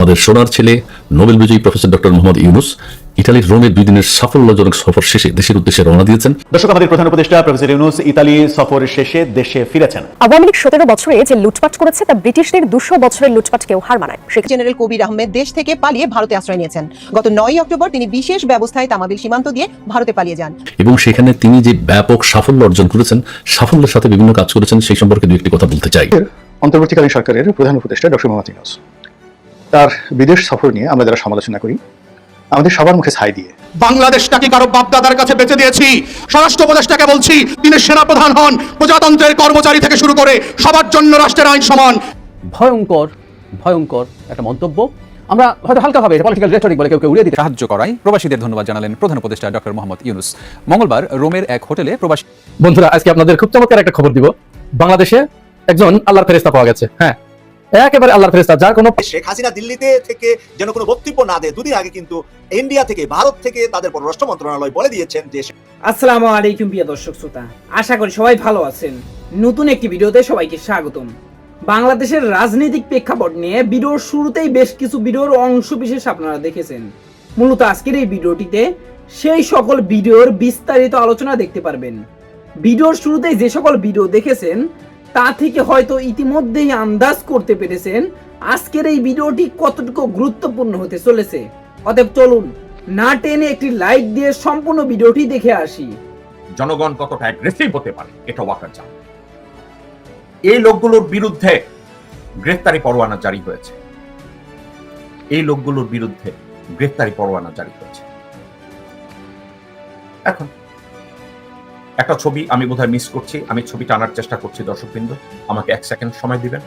আমাদের সোনার ছেলে নোবেল বিজয়ী প্রফেসর ডক্টর মোহাম্মদ ইউনুস ইটালির রোমে দুই দিনের সাফল্যজনক সফর শেষে দেশের উদ্দেশ্যে রওনা দিয়েছেন। দর্শক আমাদের প্রধান উপদেষ্টা প্রফেসর ইউনুস ইতালি সফর শেষে দেশে ফিরেছেন। আওয়ামী লীগ সতেরো বছরে যে লুটপাট করেছে তা ব্রিটিশদের দুশো বছরের লুটপাটকেও হার মানায়। সে জেনারেল কবির আহমেদ দেশ থেকে পালিয়ে ভারতে আশ্রয় নিয়েছেন। গত নয় অক্টোবর তিনি বিশেষ ব্যবস্থায় তামাবিল সীমান্ত দিয়ে ভারতে পালিয়ে যান। এবং সেখানে তিনি যে ব্যাপক সাফল্য অর্জন করেছেন সাফল্যের সাথে বিভিন্ন কাজ করেছেন সেই সম্পর্কে দু একটি কথা বলতে চাই। অন্তর্বর্তীকালীন সরকারের প্রধান উপদেষ্টা ডক্টর মোহাম্মদ ইউনুস। তার বিদেশ সফর নিয়ে আমরা যারা সমালোচনা করি আমাদের সবার মুখে ছাই দিয়ে। বাংলাদেশটাকে কারও বাপদাদার কাছে বেঁচে দিয়েছি। স্বরাষ্ট্র উপদেষ্টাকে বলছি তিনি সেনাপ্রধান হন প্রজাতন্ত্রের কর্মচারী থেকে শুরু করে সবার জন্য রাষ্ট্রের আইন সমান। ভয়ঙ্কর ভয়ঙ্কর একটা মন্তব্য। আমরা হয়তো হালকাভাবে পলিটিক্যাল রেটরিক বলে কেউ কেউ উড়িয়ে দিতে সাহায্য করায় প্রবাসীদের ধন্যবাদ জানালেন প্রধান উপদেষ্টা ডক্টর মোহাম্মদ ইউনুস। মঙ্গলবার রোমের এক হোটেলে প্রবাসী বন্ধুরা আজকে আপনাদের খুব চমৎকার একটা খবর দিব। বাংলাদেশে একজন আল্লাহর ফেরেস্তা পাওয়া গেছে। হ্যাঁ। একেবারে আল্লাহর ফেরেস্তা যার কোনো শেখ হাসিনা দিল্লিতে থেকে যেন কোনো বক্তব্য না দেয় দুদিন আগে কিন্তু ইন্ডিয়া থেকে ভারত থেকে তাদের পররাষ্ট্র মন্ত্রণালয় বলে দিয়েছেন যে আসসালামু আলাইকুম প্রিয় দর্শক শ্রোতা আশা করি সবাই ভালো আছেন। নতুন একটি ভিডিওতে সবাইকে স্বাগতম। বাংলাদেশের রাজনৈতিক প্রেক্ষাপট নিয়ে ভিডিওর শুরুতেই বেশ কিছু ভিডিওর অংশ বিশেষ আপনারা দেখেছেন। মূলত আজকের এই ভিডিওটিতে সেই সকল ভিডিওর বিস্তারিত আলোচনা দেখতে পারবেন। ভিডিওর শুরুতেই যে সকল ভিডিও দেখেছেন তা থেকে হয়তো ইতিমধ্যেই আন্দাজ করতে পেরেছেন আজকের এই ভিডিওটি কতটুকু গুরুত্বপূর্ণ হতে চলেছে। অতএব চলুন না টেনে একটি লাইক দিয়ে সম্পূর্ণ ভিডিওটি দেখে আসি। জনগণ কতটা অ্যাগ্রেসিভ হতে পারে, এটা ওয়াকার জানে। এই লোকগুলোর বিরুদ্ধে গ্রেফতারি পরোয়ানা জারি হয়েছে। এই লোকগুলোর বিরুদ্ধে গ্রেফতারি পরোয়ানা জারি হয়েছে। এখন একটা ছবি আমি বোধহয় মিস করছি। আমি ছবি টানার চেষ্টা করছি, দর্শকবৃন্দ। আমাকে এক সেকেন্ড সময় দিবেন।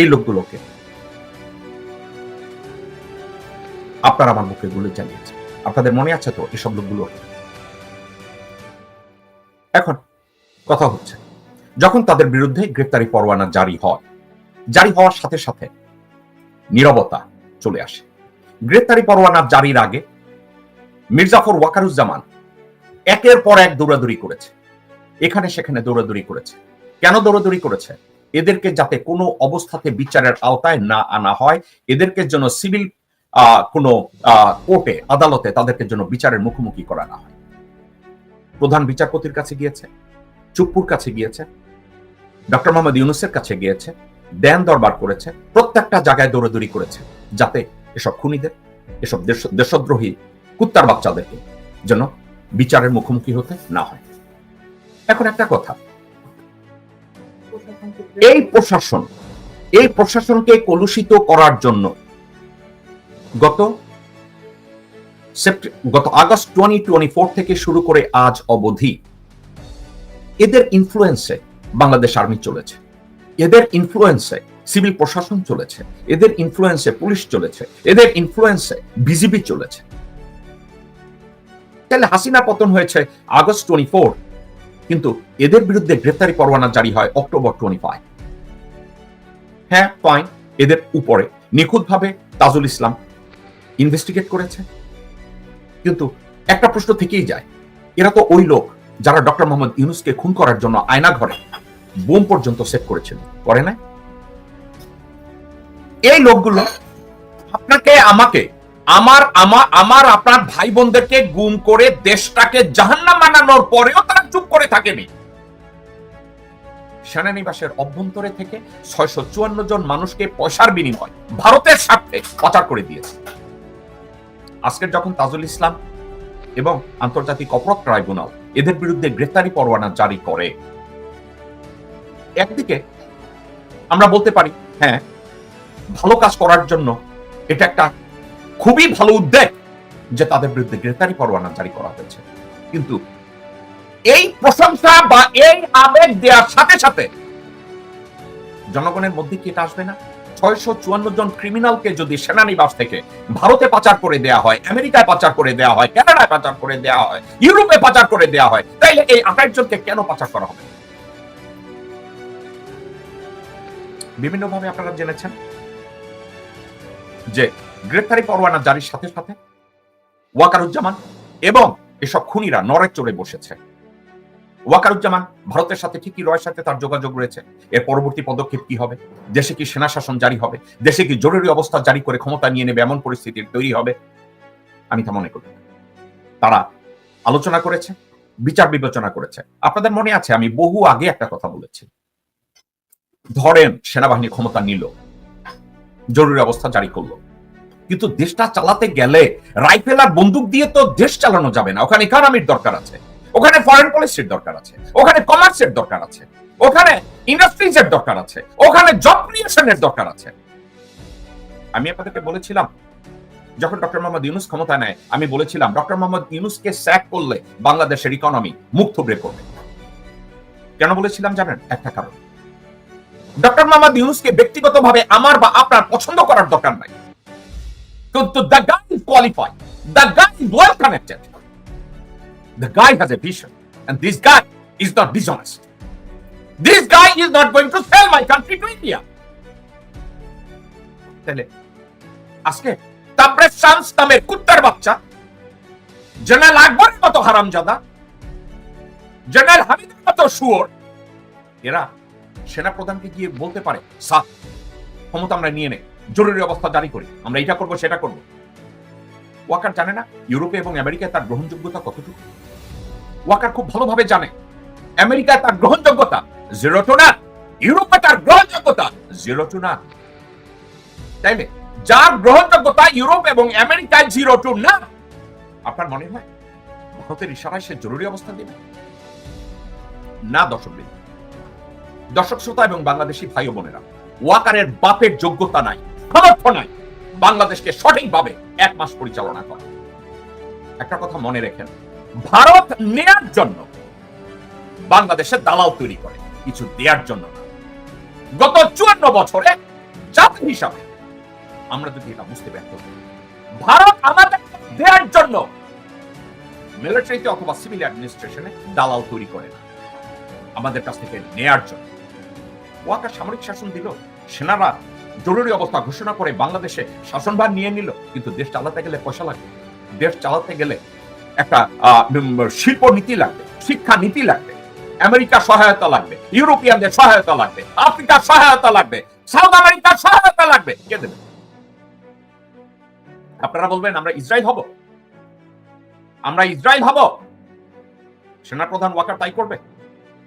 এই লোকগুলোকে আপনার আমার মুখে গুলি চালিয়েছে আপনাদের মনে আছে তো এসব লোকগুলো? এখন কথা হচ্ছে, যখন তাদের বিরুদ্ধে গ্রেপ্তারি পরোয়ানা জারি হয় জারি হওয়ার সাথে সাথে নীরবতা চলে আসে। গ্রেপ্তারি পরোয়ানা জারির আগে মির্জাফর ওয়াকারুজ্জামান একের পর এক দৌড়াদৌড়ি করেছে। এখানে সেখানে দৌড়াদৌড়ি করেছে। কেন দৌড়াদৌড়ি করেছে? এদেরকে যাতে কোনো অবস্থাতে বিচারের আওতায় না আনা হয়, এদেরকে যেন সিভিল কোনো কোর্টে, আদালতে তাদেরকে জন্য বিচারের মুখোমুখি করা না হয়। প্রধান বিচারপতির কাছে গিয়েছে, চুপ্পুর কাছে গিয়েছে, ডক্টর মোহাম্মদ ইউনুসের কাছে গিয়েছে দেন দরবার করেছে, প্রত্যেকটা জায়গায় দৌড়াদৌড়ি করেছে, যাতে এসব খুনিদের, এসব দেশ- দেশদ্রোহী কুত্তার বাচ্চাদেরকে যেন বিচারের মুখোমুখি হতে না হয়। এখন একটা কথা। এই প্রশাসন, এই প্রশাসনকে কলুষিত করার জন্য গত গত আগস্ট টোয়েন্টি টোয়েন্টি ফোর থেকে শুরু করে আজ অবধি এদের ইনফ্লুয়েন্সে বাংলাদেশ আর্মি চলেছে। এদের ইনফ্লুয়েন্সে সিভিল প্রশাসন চলেছে, এদের ইনফ্লুয়েন্সে পুলিশ চলেছে, এদের ইনফ্লুয়েন্সে বিজিবি চলেছে। তাহলে হাসিনা পতন হয়েছে আগস্ট টোয়েন্টি ফোর কিন্তু এদের বিরুদ্ধে গ্রেফতারি পরোয়ানা জারি হয় অক্টোবর টোয়েন্টি ফাইভ হ্যাঁ ফাইন এদের উপরে নিখুঁতভাবে তাজুল ইসলাম ইনভেস্টিগেট করেছে। কিন্তু একটা প্রশ্ন থেকেই যায়, এরা তো ওই লোক যারা ডক্টর মোহাম্মদ ইউনুসকে খুন করার জন্য আয়না ঘরে বোম পর্যন্ত সেট করেছিল করে না এই লোকগুলো আপনাকে, আমাকে, আমার আমার আমার আপনার ভাই বোনদেরকে গুম করে দেশটাকে জাহান্নাম বানানোর পরেও তারা চুপ করে থাকেনি। সেনানিবাসের অভ্যন্তরে থেকে ছয়শো চুয়ান্ন জন মানুষকে পয়সার বিনিময় ভারতের স্বার্থে পাচার করে দিয়েছে। আজকের যখন তাজুল ইসলাম এবং আন্তর্জাতিক অপরাধ ট্রাইব্যুনাল এদের বিরুদ্ধে গ্রেফতারি পরোয়ানা জারি করে একদিকে আমরা বলতে পারি হ্যাঁ ভালো কাজ করার জন্য এটা একটা খুবই ভালো উদ্যোগ যে তাদের বিরুদ্ধে গ্রেফতারি পরোয়ানা জারি করা হয়েছে। কিন্তু এই প্রশংসা বা এই আবেগ দেওয়ার সাথে সাথে জনগণের মধ্যে কি এটা আসবে না? ছয়শো চুয়ান্ন জন ক্রিমিনালকে যদি সেনানিবাস থেকে ভারতে পাচার করে দেয়া হয়, আমেরিকায় পাচার করে দেয়া হয়, কানাডায় পাচার করে দেয়া হয়, ইউরোপে পাচার করে দেয়া হয়, তাইলে এই আঠাশ জনকে কেন পাচার করা হবে? বিভিন্নভাবে আপনারা জেনেছেন যে গ্রেফতারি পরোয়ানা জারির সাথে সাথে ওয়াকারুজ্জামান এবং এসব খুনিরা নড়ে চড়ে বসেছে। ওয়াকারুজ্জামান ভারতের সাথে ঠিকই রয়ের সাথে তার যোগাযোগ রয়েছে। এর পরবর্তী পদক্ষেপ কি হবে? দেশে কি সেনা শাসন জারি হবে? দেশে কি জরুরি অবস্থা জারি করে ক্ষমতা নিয়ে নেবে? এমন পরিস্থিতির তৈরি হবে? আমি তা মনে করি তারা আলোচনা করেছে, বিচার বিবেচনা করেছে। আপনাদের মনে আছে, আমি বহু আগে একটা কথা বলেছি। ধরেন সেনাবাহিনী ক্ষমতা নিল, জরুরি অবস্থা জারি করল। কিন্তু দেশটা চালাতে গেলে রাইফেল আর বন্দুক দিয়ে তো দেশ চালানো যাবে না। ওখানে ইকোনমির দরকার আছে, ওখানে ফরেন পলিসির দরকার আছে, ওখানে কমার্সের দরকার আছে, ওখানে ইন্ডাস্ট্রিজ এর দরকার আছে, ওখানে জব ক্রিয়েশনের দরকার আছে। আমি আপনাদেরকে বলেছিলাম, যখন ডক্টর মোহাম্মদ ইউনুস ক্ষমতা নেয়, আমি বলেছিলাম, ডক্টর মোহাম্মদ ইউনুসকে স্যাক করলে বাংলাদেশের ইকোনমি মুখ থুবড়ে পড়বে। কেন বলেছিলাম জানেন? একটা কারণ। ডক্টর মোহাম্মদ ইউনুসকে ব্যক্তিগতভাবে আমার বা আপনার পছন্দ করার দরকার নাই কিন্তু the guy is qualified the guy is well connected the guy has a vision and this guy is not dishonest. This guy is not going to sell my country to India. তাহলে আজকে তাবরেজ শামস নামের কুত্তার বাচ্চা, general আকবরের মতো হারামজাদা, general হামিদের মতো শুয়োর, এরা সেনা প্রধানকে গিয়ে বলতে পারে সাত ক্ষমতা আমরা নিয়ে নেই, জরুরি অবস্থা জারি করি, আমরা এটা করব, সেটা করব। ওয়াকার জানে না ইউরোপে এবং আমেরিকায় তার গ্রহণযোগ্যতা কতটুকু। ওয়াকার খুব ভালোভাবে জানে, আমেরিকায় তার গ্রহণযোগ্যতা জিরো টু না ইউরোপে তার গ্রহণযোগ্যতা জিরো টু না তাইলে, যার গ্রহণযোগ্যতা ইউরোপ এবং আমেরিকায় জিরো টু না আপনার মনে হয় ভারতের ইশারায় সে জরুরি অবস্থা দেবে না দর্শক। দর্শক শ্রোতা এবং বাংলাদেশি ভাই বোনেরা ওয়াকারের বাপের যোগ্যতা নাই সামর্থ্য নাই। বাংলাদেশকে সঠিকভাবে এক মাস পরিচালনা করা। একটা কথা মনে রেখেন ভারত নেয়ার জন্য বাংলাদেশে দালাল তৈরি করে কিছু দেওয়ার জন্য গত চুয়ান্ন বছরে জাতি হিসাবে আমরা যদি এটা বুঝতে ব্যর্থ হই, ভারত আমাদের দেওয়ার জন্য মিলিটারিতে অথবা সিভিল অ্যাডমিনিস্ট্রেশনে দালাল তৈরি করে না। আমাদের কাছ থেকে নেয়ার জন্য ওয়াকার সামরিক শাসন দিল, সেনারা জরুরি অবস্থা ঘোষণা করে বাংলাদেশে শাসনভার নিয়ে নিল। কিন্তু দেশ চালাতে গেলে পয়সা লাগবে। দেশ চালাতে গেলে একটা শিল্প নীতি লাগবে, শিক্ষা নীতি লাগবে, আমেরিকা সহায়তা লাগবে, ইউরোপিয়ানদের সহায়তা লাগবে, আফ্রিকার সহায়তা লাগবে, সাউথ আমেরিকার সহায়তা লাগবে। কে দেবে? আপনারা বলবেন, আমরা ইসরায়েল হব? আমরা ইসরায়েল হব? সেনাপ্রধান ওয়াকার তাই করবে?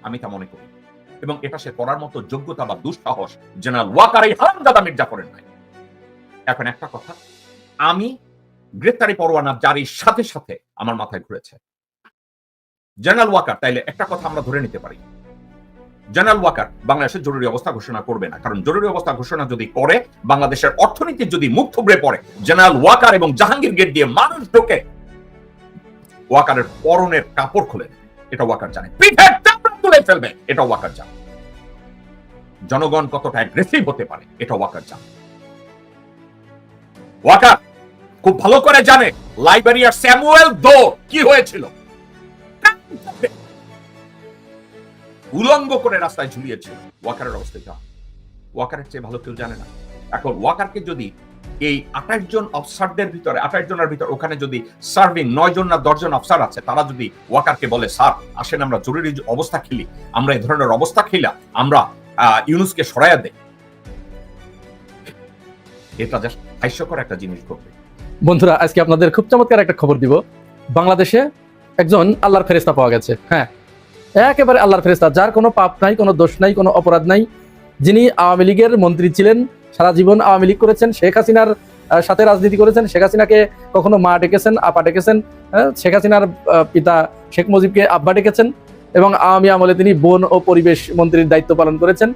আমি তা মনে করি। এবং এটা সে করার মতো যোগ্যতা বা দুঃসাহস জেনারেল ওয়াকার এই হারামজাদা মির্জাফরের নাই। এখন একটা কথা, আমি গ্রেপ্তারি পরোয়ানা জারির সাথে সাথে আমার মাথায় ঘুরেছে। জেনারেল ওয়াকার, তাইলে একটা কথা আমরা ধরে নিতে পারি। জেনারেল ওয়াকার বাংলাদেশের জরুরি অবস্থা ঘোষণা করবে না, কারণ জরুরি অবস্থা ঘোষণা যদি করে, বাংলাদেশের অর্থনীতি যদি মুখ থুবড়ে পড়ে, জেনারেল ওয়াকার এবং জাহাঙ্গীর গেট দিয়ে মানুষ ঢোকে, ওয়াকারের পরনের কাপড় খুলে এটা ওয়াকার জানে। পিঠের চামড়া ফেলবে, এটা ওয়াকার জানে জনগণ কতটা অ্যাগ্রেসিভ হতে পারে, এটা ওয়াকার জানে ওয়াকার, খুব ভালো করে জানে, লাইব্রেরিয়ার স্যামুয়েল দো কি হয়েছিল। উলঙ্গ করে রাস্তায় ঝুলিয়েছিল, ওয়াকারের অবস্থা ওয়াকারের চেয়ে ভালো কেউ জানে না। এখন ওয়াকারকে যদি এই আঠাশ জন অফিসারদের ভিতরে, আঠাশ জনের ভিতরে ওখানে যদি সার্ভিং নয় জন না দশজন অফিসার আছে, তারা যদি ওয়াকারকে বলে, স্যার, আসেন আমরা জরুরি অবস্থা খেলি, আমরা এই ধরনের অবস্থা খেলা, আমরা ইউনুসকে সরাইয়া দেই। এটা জাস্ট হাস্যকর একটা জিনিস বন্ধুরা, আজকে আপনাদের খুব চমৎকার একটা খবর দিব। বাংলাদেশে একজন আল্লাহর ফেরেস্তা পাওয়া গেছে হ্যাঁ। একেবারে আল্লাহর ফেরেস্তা যার কোনো পাপ নাই, কোনো দোষ নাই, কোনো অপরাধ নাই। যিনি আওয়ামী লীগের মন্ত্রী ছিলেন সারা জীবন আওয়ামী লীগ করেছেন শেখ হাসিনার সাথে রাজনীতি করেছেন শেখ হাসিনাকে কখনো মা ডেকেছেন আপা ডেকেছেন হ্যাঁ, শেখ হাসিনার পিতা শেখ মুজিবকে আব্বা ডেকেছেন এবং আওয়ামী আমলে তিনি বন ও পরিবেশ মন্ত্রীর দায়িত্ব পালন করেছেন।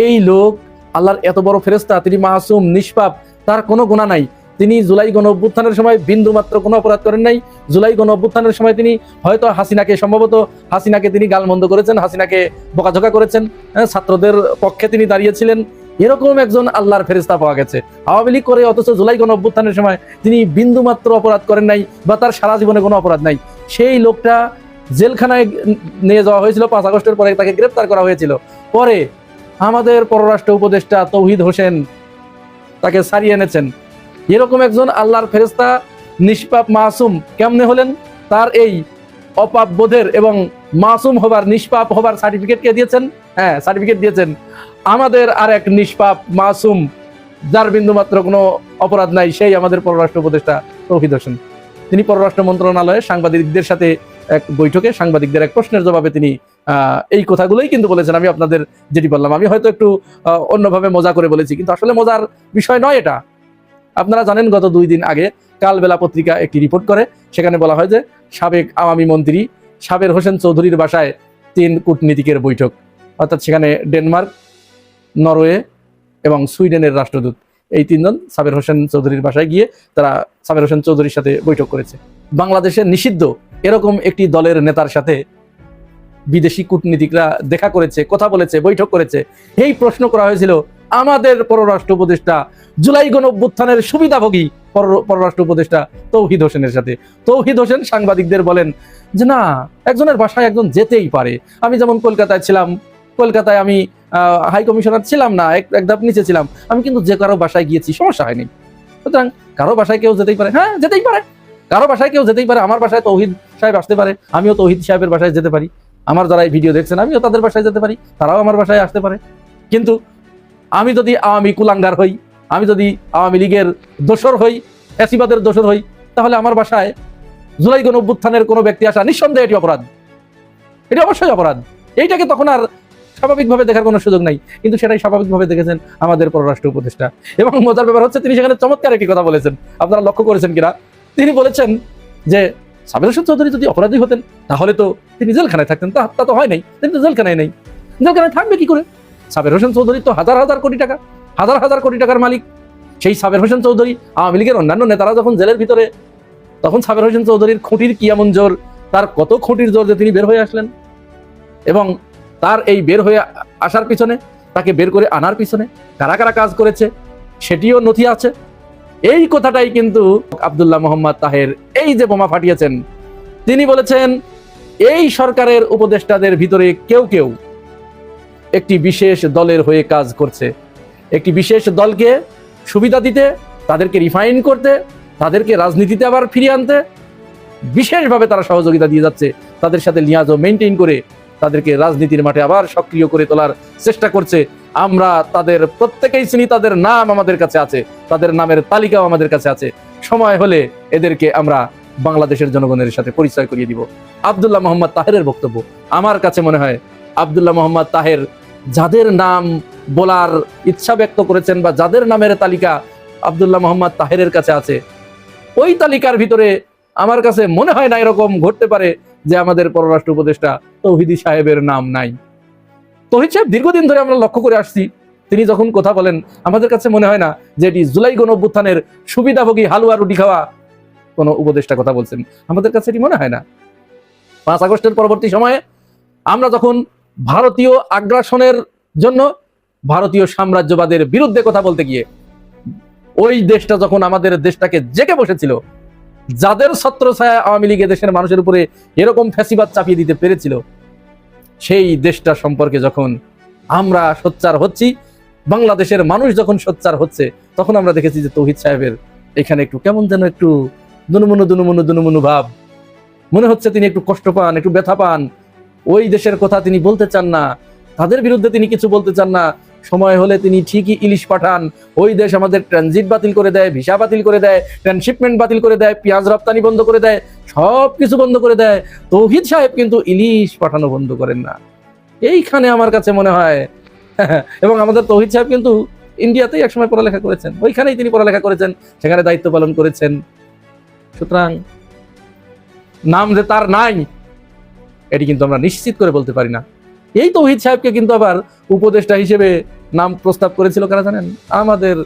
এই লোক আল্লাহর এত বড় ফেরেস্তা তিনি মাসুম নিষ্পাপ তার কোনো গুণা নাই। তিনি জুলাই গণ অভ্যুত্থানের সময় বিন্দু মাত্র কোনো অপরাধ করেন নাই। জুলাই গণ অভ্যুত্থানের সময় তিনি হয়তো হাসিনাকে সম্ভবত হাসিনাকে তিনি গালমন্দ করেছেন হাসিনাকে বকাঝকা করেছেন হ্যাঁ, ছাত্রদের পক্ষে তিনি দাঁড়িয়েছিলেন। এরকম একজন আল্লাহর ফেরিস্তা পাওয়া গেছে। আওয়ামী লীগ করে অথচ জুলাই গণ অভ্যুত্থানের সময় তিনি বিন্দু মাত্র অপরাধ করেন নাই বা তার সারা জীবনে কোনো অপরাধ নাই। সেই লোকটা জেলখানায় নিয়ে যাওয়া হয়েছিল, পাঁচ আগস্টের পরে তাকে গ্রেপ্তার করা হয়েছিল। পরে আমাদের পররাষ্ট্র উপদেষ্টা তৌহিদ হোসেন তাকে সারিয়ে এনেছেন। এরকম একজন আল্লাহর ফেরেস্তা নিষ্পাপ মাসুম কেমনে হলেন? তার এই অপাপ বোধের এবং মাসুম হবার, নিষ্পাপ হবার সার্টিফিকেট কে দিয়েছেন? হ্যাঁ সার্টিফিকেট দিয়েছেন। আমাদের আর এক নিষ্পাপ মাসুম, যার বিন্দু মাত্র কোনো অপরাধ নাই, সেই আমাদের পররাষ্ট্র উপদেষ্টা তৌহিদ হোসেন। তিনি পররাষ্ট্র মন্ত্রণালয়ে সাংবাদিকদের সাথে এক বৈঠকে সাংবাদিকদের এক প্রশ্নের জবাবে তিনি এই কথাগুলোই কিন্তু বলেছেন। আমি আপনাদের যেটি বললাম, আমি হয়তো একটু অন্যভাবে মজা করে বলেছি, কিন্তু আসলে মজার বিষয় নয় এটা। আপনারা জানেন, গত দুই দিন আগে কালবেলা পত্রিকা একটি রিপোর্ট করে, সেখানে বলা হয় যে সাবেক আওয়ামী মন্ত্রী সাবের হোসেন চৌধুরীর বাসায় তিন কূটনীতিকের বৈঠক। অর্থাৎ সেখানে ডেনমার্ক নরওয়ে এবং সুইডেনের রাষ্ট্রদূত। এই তিনজন সাবের হোসেন চৌধুরীর বাসায় গিয়ে তারা সাবের হোসেন চৌধুরীর সাথে বৈঠক করেছে। বাংলাদেশের নিষিদ্ধ এরকম একটি দলের নেতার সাথে বিদেশি কূটনীতিকরা দেখা করেছে, কথা বলেছে, বৈঠক করেছে। এই প্রশ্ন করা হয়েছিল, আমাদের পররাষ্ট্র উপদেষ্টা জুলাই গণ অভ্যুত্থানের সুবিধাভোগী পর- পররাষ্ট্র উপদেষ্টা তৌহিদ হোসেনের সাথে। তৌহিদ হোসেন সাংবাদিকদের বলেন যে, না, একজনের বাসায় একজন যেতেই পারে। আমি যেমন কলকাতায় ছিলাম, কলকাতায় আমি হাই কমিশনার ছিলাম না, এক ধাপ নিচে ছিলাম। আমি কিন্তু যে কারও বাসায় গিয়েছি, সমস্যা হয়নি। সুতরাং কারও বাসায় কেউ যেতেই পারে। হ্যাঁ যেতেই পারে। কারও বাসায় কেউ যেতেই পারে, আমার বাসায় তৌহিদ সাহেব আসতে পারে, আমিও তৌহিদ সাহেবের বাসায় যেতে পারি। আমার যারা এই ভিডিও দেখছেন, আমিও তাদের বাসায় যেতে পারি, তারাও আমার বাসায় আসতে পারে। কিন্তু আমি যদি আওয়ামী কুলাঙ্গার হই, আমি যদি আওয়ামী লীগের দোসর হই, ফ্যাসিবাদের দোসর হই, তাহলে আমার বাসায় জুলাই গণ অভ্যুত্থানের কোনো ব্যক্তি আসা নিঃসন্দেহে এটি অপরাধ। এটি অবশ্যই অপরাধ। এইটাকে তখন আর স্বাভাবিকভাবে দেখার কোনো সুযোগ নাই। কিন্তু সেটাই স্বাভাবিকভাবে দেখেছেন আমাদের পররাষ্ট্র উপদেষ্টা। এবং মজার ব্যাপার হচ্ছে তিনি সেখানে চমৎকার একটি কথা বলেছেন। আপনারা লক্ষ্য করেছেন কিনা? তিনি বলেছেন যে সাবির হোসেন চৌধুরী যদি অপরাধী হতেন, তাহলে তো তিনি জেলখানায় থাকতেন। তা তা তো হয় নাই। তিনি তো জেলখানায় নেই। জেলখানায় থাকবে কি করে? সাবের হোসেন চৌধুরী তো হাজার হাজার কোটি টাকা, হাজার হাজার কোটি টাকার মালিক। সেই সাবের হোসেন চৌধুরী, আওয়ামী লীগের অন্যান্য নেতারা যখন জেলের ভিতরে, তখন সাবের হোসেন চৌধুরীর খুঁটির কি এমন জোর? তার কত খুঁটির জোর যে তিনি বের হয়ে আসলেন? এবং তার এই বের হয়ে আসার পিছনে, তাকে বের করে আনার পিছনে, কারা কারা কাজ করেছে, সেটিও নথি আছে। এই কথাটাই কিন্তু আব্দুল্লাহ মোহাম্মদ তাহের এই যে বোমা ফাটিয়েছেন, তিনি বলেছেন, এই সরকারের উপদেষ্টাদের ভিতরে কেউ কেউ একটি বিশেষ দলের হয়ে কাজ করছে। একটি বিশেষ দলকে সুবিধা দিতে, তাদেরকে রিফাইন করতে, তাদেরকে রাজনীতিতে আবার ফিরিয়ে আনতে, বিশেষভাবে তারা সহযোগিতা দিয়ে যাচ্ছে। তাদের সাথে লিয়াজও মেনটেন করে তাদেরকে রাজনীতির মাঠে আবার সক্রিয় করে তোলার চেষ্টা করছে। আমরা তাদের প্রত্যেকেই চিনি, তাদের নাম আমাদের কাছে আছে, তাদের নামের তালিকাও আমাদের কাছে আছে। সময় হলে এদেরকে আমরা বাংলাদেশের জনগণের সাথে পরিচয় করিয়ে দিব। আবদুল্লাহ মোহাম্মদ তাহেরের বক্তব্য। আমার কাছে মনে হয় আব্দুল্লাহ মোহাম্মদ তাহের যাদের নাম বলার ইচ্ছা ব্যক্ত করেছেন বা যাদের নামের তালিকা আব্দুল্লাহ মোহাম্মদ তাহেরের কাছে আছে, ওই তালিকার ভিতরে আমার কাছে মনে হয় না এরকম ঘটতে পারে। যে আমাদের পররাষ্ট্র উপদেষ্টা তৌহিদি সাহেবের নাম নাই। তৌহিদ সাহেব দীর্ঘদিন ধরে আমরা লক্ষ্য করে আসছি, তিনি যখন কথা বলেন, আমাদের কাছে মনে হয় না যে এটি জুলাই গণ অভ্যুত্থানের সুবিধাভোগী হালুয়া রুটি খাওয়া কোনো উপদেষ্টা কথা বলছেন। আমাদের কাছে এটি মনে হয় না। পাঁচ আগস্টের পরবর্তী সময়ে আমরা যখন ভারতীয় আগ্রাসনের জন্য ভারতীয় সাম্রাজ্যবাদের বিরুদ্ধে কথা বলতে গিয়ে, ওই দেশটা যখন আমাদের দেশটাকে জেগে বসেছিল যাদের ছত্র ছায়া আওয়ামী লীগ দেশের মানুষের উপরে এরকম ফ্যাসিবাদ চাপিয়ে দিতে পেরেছিল, সেই দেশটা সম্পর্কে যখন আমরা সোচ্চার হচ্ছি, বাংলাদেশের মানুষ যখন সোচ্চার হচ্ছে, তখন আমরা দেখেছি যে তৌহিদ সাহেবের এখানে একটু কেমন যেন একটু দুনুমুনু দুনুমুনু দুনুমুনু ভাব। মনে হচ্ছে তিনি একটু কষ্ট পান, একটু ব্যথা পান। ওই দেশের কথা তিনি বলতে চান না। তাদের বিরুদ্ধে তিনি কিছু বলতে চান না। সময় হলে তিনি ঠিকই ইলিশ পাঠান। ওই দেশ আমাদের ট্রানজিট বাতিল করে দেয় ভিসা বাতিল করে দেয় ট্রান্সশিপমেন্ট বাতিল করে দেয়, পেঁয়াজ রপ্তানি বন্ধ করে দেয় সব কিছু বন্ধ করে দেয়। তৌহিদ সাহেব কিন্তু ইলিশ পাঠানো বন্ধ করেন না। এইখানে আমার কাছে মনে হয়, এবং আমাদের তৌহিদ সাহেব কিন্তু ইন্ডিয়াতেই একসময় পড়ালেখা করেছেন। ওইখানেই তিনি পড়ালেখা করেছেন, সেখানে দায়িত্ব পালন করেছেন। সুতরাং, নাম যে তার নাই, এটি কিন্তু আমরা নিশ্চিত করে বলতে পারি না। এই তৌহিদ সাহেবকে কিন্তু আবার উপদেষ্টা হিসেবে নাম প্রস্তাব করেছিল কারা জানেন? আমাদের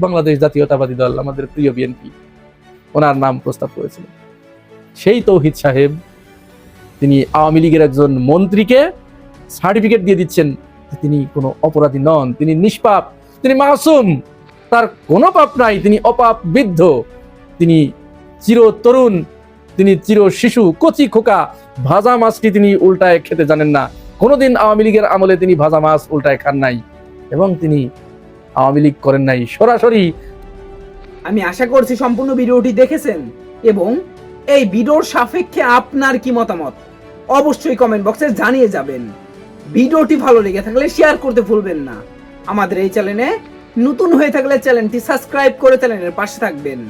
বাংলাদেশ জাতীয়তাবাদী দল, আমাদের প্রিয় বিএনপি। ওনার নাম প্রস্তাব করেছিল। সেই তৌহিদ সাহেব, তিনি আওয়ামী লীগের একজন মন্ত্রীকে সার্টিফিকেট দিয়ে দিচ্ছেন তিনি কোনো অপরাধী নন, তিনি নিষ্পাপ, তিনি মাসুম, তার কোনো পাপ নাই, তিনি অপাপ বৃদ্ধ, তিনি চির তরুণ, তিনি চির শিশু, কচি খোকা, ভাজা মাছটি তিনি উল্টায় খেতে জানেন না। কোনোদিন আওয়ামী লীগের আমলে তিনি ভাজা মাছ উল্টায় খান নাই এবং তিনি আওয়ামী লীগ করেন নাই। সরাসরি আমি আশা করছি সম্পূর্ণ ভিডিওটি দেখেছেন এবং এই ভিডিওর সাপেক্ষে আপনার কি মতামত? অবশ্যই কমেন্ট বক্সে জানিয়ে যাবেন। ভিডিওটি ভালো লেগে থাকলে শেয়ার করতে ভুলবেন না। আমাদের এই চ্যানেলে নতুন হয়ে থাকলে চ্যানেলটি সাবস্ক্রাইব করে চ্যানেলের পাশে থাকবেন।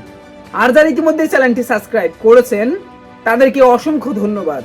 আর যারা ইতিমধ্যে চ্যানেলটি সাবস্ক্রাইব করেছেন, তাদেরকে অসংখ্য ধন্যবাদ।